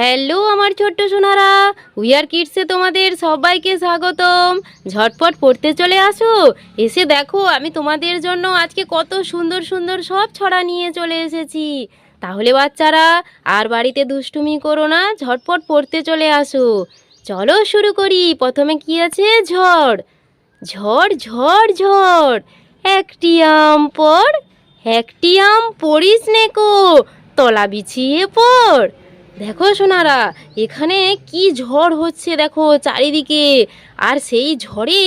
Hello আমার ছোট্ট Sonara wear কিডসে তোমাদের সবাইকে স্বাগতম। ঝটপট পড়তে চলে আসো, এসে দেখো আমি তোমাদের জন্য আজকে কত সুন্দর সুন্দর সব ছড়া নিয়ে চলে এসেছি। তাহলে বাচ্চারা, আর বাড়িতে দুষ্টুমি করো না, ঝটপট পড়তে চলে আসো। চলো শুরু করি, প্রথমে কি আছে? ঝড়। ঝড় ঝড় ঝড়। একটি আম পড়, একটি আম পড়িস নেকো তলা বিছিয়ে পড়। দেখো সোনারা এখানে কি ঝড় হচ্ছে দেখো চারিদিকে। আর সেই ঝড়ে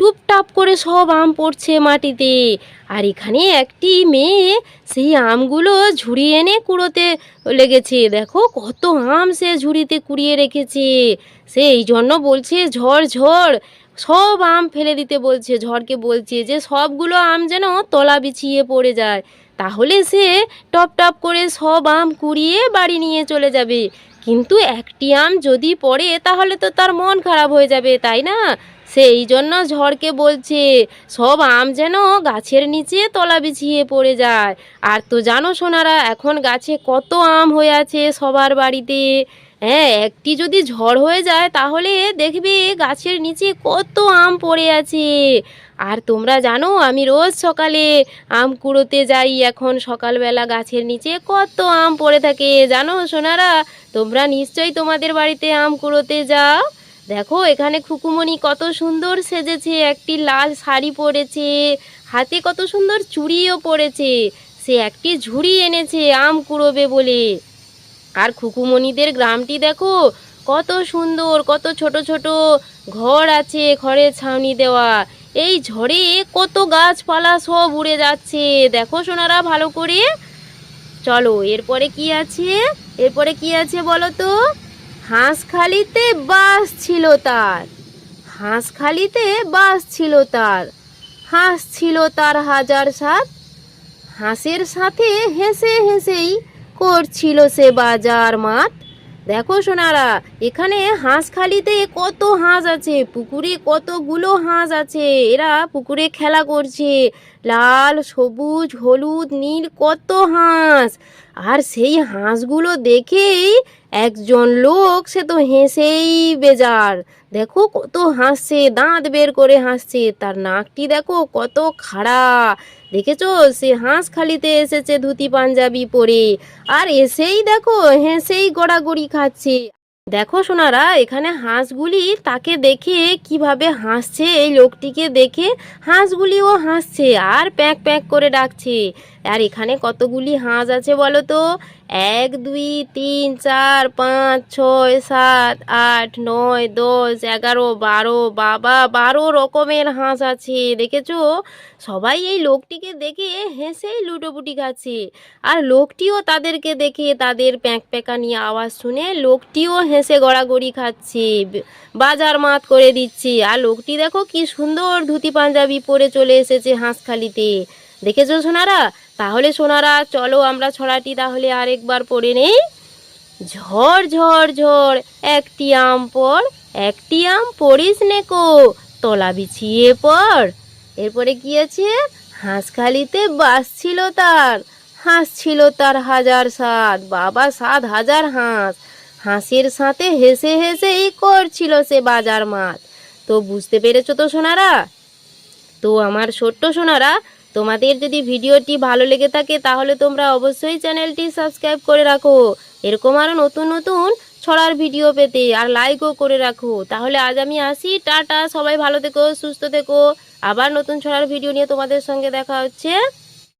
টুপটাপ করে সব আম পড়ছে মাটিতে। আর এখানে একটি মেয়ে সেই আমগুলো ঝুড়িয়ে এনে কুড়োতে লেগেছে। দেখো কত আম সে ঝুড়িতে কুড়িয়ে রেখেছে। সে এই জন্য বলছে, ঝড় ঝড়। সব আম ফেলে দিতে বলছে, ঝড়কে বলছে যে সবগুলো আম যেন তলা বিছিয়ে পড়ে যায়। তাহলে সে টপ টপ করে সব আম কুড়িয়ে বাড়ি নিয়ে চলে যাবে। কিন্তু একটি আম যদি পড়ে, তাহলে তো তার মন খারাপ হয়ে যাবে, তাই না? সেই জন্য ঝড়কে বলছে, সব আম যেন গাছের নিচে তলা বিছিয়ে পড়ে যায়। আর তো জানো সোনারা, এখন গাছে কত আম হয়ে আছে সবার বাড়িতে। হ্যাঁ একটি যদি ঝড় হয়ে যায় তাহলে দেখবে গাছের নিচে কত আম পড়ে আছে। আর তোমরা জানো, আমি রোজ সকালে আম কুড়োতে যাই, এখন সকালবেলা গাছের নিচে কত আম পড়ে থাকে। জানো সোনারা, তোমরা নিশ্চয়ই তোমাদের বাড়িতে আম কুড়োতে যাও। দেখো, এখানে খুকুমণি কত সুন্দর সেজেছে, একটি লাল শাড়ি পরেছে, হাতে কত সুন্দর চুড়িও পরেছে। সে একটি ঝুড়ি এনেছে, আম কুড়োবে বলে। আর খুকুমণিদের গ্রামটি দেখো, কত সুন্দর, কত ছোট ছোট ঘর আছে ঘরের ছাউনি দেওয়া। এই ঝড়ে কত গাছপালা সব উড়ে যাচ্ছে। দেখো সোনারা, ভালো করে। চলো, এরপরে কি আছে? এরপরে কি আছে বলো তো? হাঁসখালিতে বাস ছিল তার। হাঁসখালিতে বাস ছিল তার। হাঁস ছিল তার হাজার সাত। হাঁসের সাথে হেসে হেসেই করছিল সে বাজার মাঠ। দেখো সোনারা, এখানে হাঁসখালিতে কত হাঁস আছে, পুকুরে কতগুলো হাঁস আছে, এরা পুকুরে খেলা করছে। লাল, সবুজ, হলুদ, নীল, কত হাঁস। আর সেই হাঁসগুলো দেখেই একজন লোক, সে তো হেসেই বেজার। দেখো কত হাসছে, দাঁত বের করে হাসছে। তার নাকটি দেখো কত খাড়া। দেখেছ? সে হাঁস খালিতে এসেছে ধুতি পাঞ্জাবি পরে। আর এসেই দেখো হেসেই গড়াগড়ি খাচ্ছে। দেখো সোনারা, এখানে হাঁসগুলি তাকে দেখে কীভাবে হাসছে, এই লোকটিকে দেখে হাঁসগুলিও হাসছে আর প্যাঁক প্যাঁক করে ডাকছে। আর এখানে কতগুলি হাঁস আছে বলো তো? এক, দুই, তিন, চার, পাঁচ, ছয়, সাত, আট, নয়, দশ, এগারো, বারো, বাবা, বারো রকমের হাঁস আছে, দেখেছ? সবাই এই লোকটিকে দেখে হেসেই লুটোপুটি খাচ্ছে। আর লোকটিও তাদেরকে দেখে তাদের প্যাঁক প্যাঁকানি আওয়াজ শুনে লোকটিও হেসে গড়াগড়ি খাচ্ছে, বাজার মাত করে দিচ্ছে। আর লোকটি দেখো কি সুন্দর ধুতি পাঞ্জাবি পরে চলে এসেছে হাঁসখালিতে দেখেছ সোনারা? তাহলে সোনারা, চলো আমরা ছড়াটি তাহলে আরেকবার পড়ে নেই। ঝড় ঝড় ঝড়, একটি আম পড়, একটি আম পড়িস নেকো তলা বিছিয়ে পড়। এরপরে কি আছে? হাঁসখালিতে বাস ছিল তার, হাঁস ছিল তার হাজার সাত, বাবা সাত হাজার হাঁস। হাঁসের সাথে হেসে হেসেই করছিল সে বাজার মাছ তো বুঝতে পেরেছ তো সোনারা? তো আমার ছোট্ট সোনারা তোমাদের যদি ভিডিওটি ভালো লেগে থাকে, তাহলে তোমরা অবশ্যই চ্যানেলটি সাবস্ক্রাইব করে রাখো। এরকম আরও নতুন নতুন ছড়ার ভিডিও পেতে আর লাইকও করে রাখো। তাহলে আজ আমি আসি। টাটা, সবাই ভালো থেকো, সুস্থ থেকো। আবার নতুন ছড়ার ভিডিও নিয়ে তোমাদের সঙ্গে দেখা হচ্ছে।